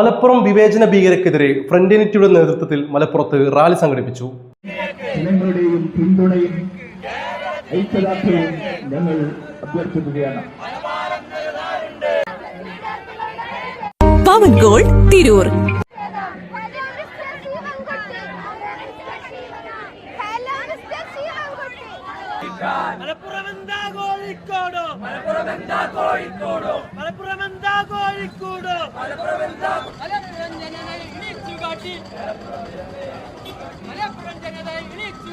മലപ്പുറം വിവേചന ഭീകരക്കെതിരെ ഫ്രണ്ട് യൂണിറ്റിയുടെ നേതൃത്വത്തിൽ മലപ്പുറത്ത് റാലി സംഘടിപ്പിച്ചു. ജനങ്ങളുടെയും പിന്തുണയും ഐക്യദാർഢ്യവും ഞങ്ങൾ അഭ്യർത്ഥിക്കുകയാണ്. പവൻ ഗോൾ തിരൂർ. മലപ്പുറം മിസ്റ്റർ കോഴിക്കോടോ മലപ്പുറം എന്താ കോഴിക്കോട്? കാട്ടി. മലപ്പുറം ജനത ഇണിച്ചു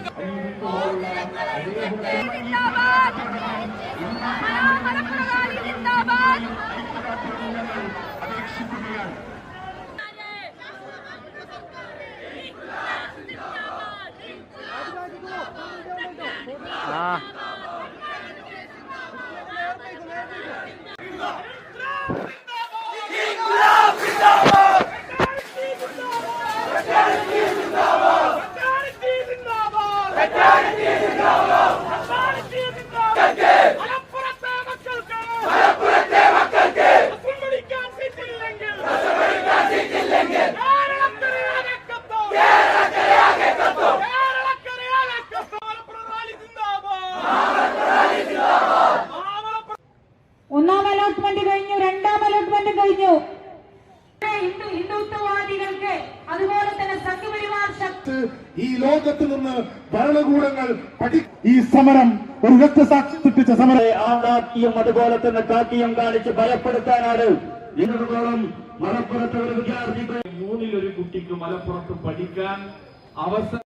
ജിന്ദാബാദ് ഹിന്ദുത്വവാദികൾക്ക് അതുപോലെ തന്നെ സംഘപരിവാർ ശക്തി. ഈ ലോകത്ത് നിന്ന് ഭരണകൂടങ്ങൾ പഠി ഈ സമരം ഒരു രക്തസാക്ഷി സൃഷ്ടിച്ച സമരം. ആണാക്കിയും അതുപോലെ തന്നെ കാട്ടിയും കാണിച്ച് ഭയപ്പെടുത്താനാണ് ഇതിനോളം മലപ്പുറത്തെ ഒരു വിദ്യാർത്ഥികൾ മൂന്നിലൊരു കുട്ടിക്ക് മലപ്പുറത്ത് പഠിക്കാൻ അവസരം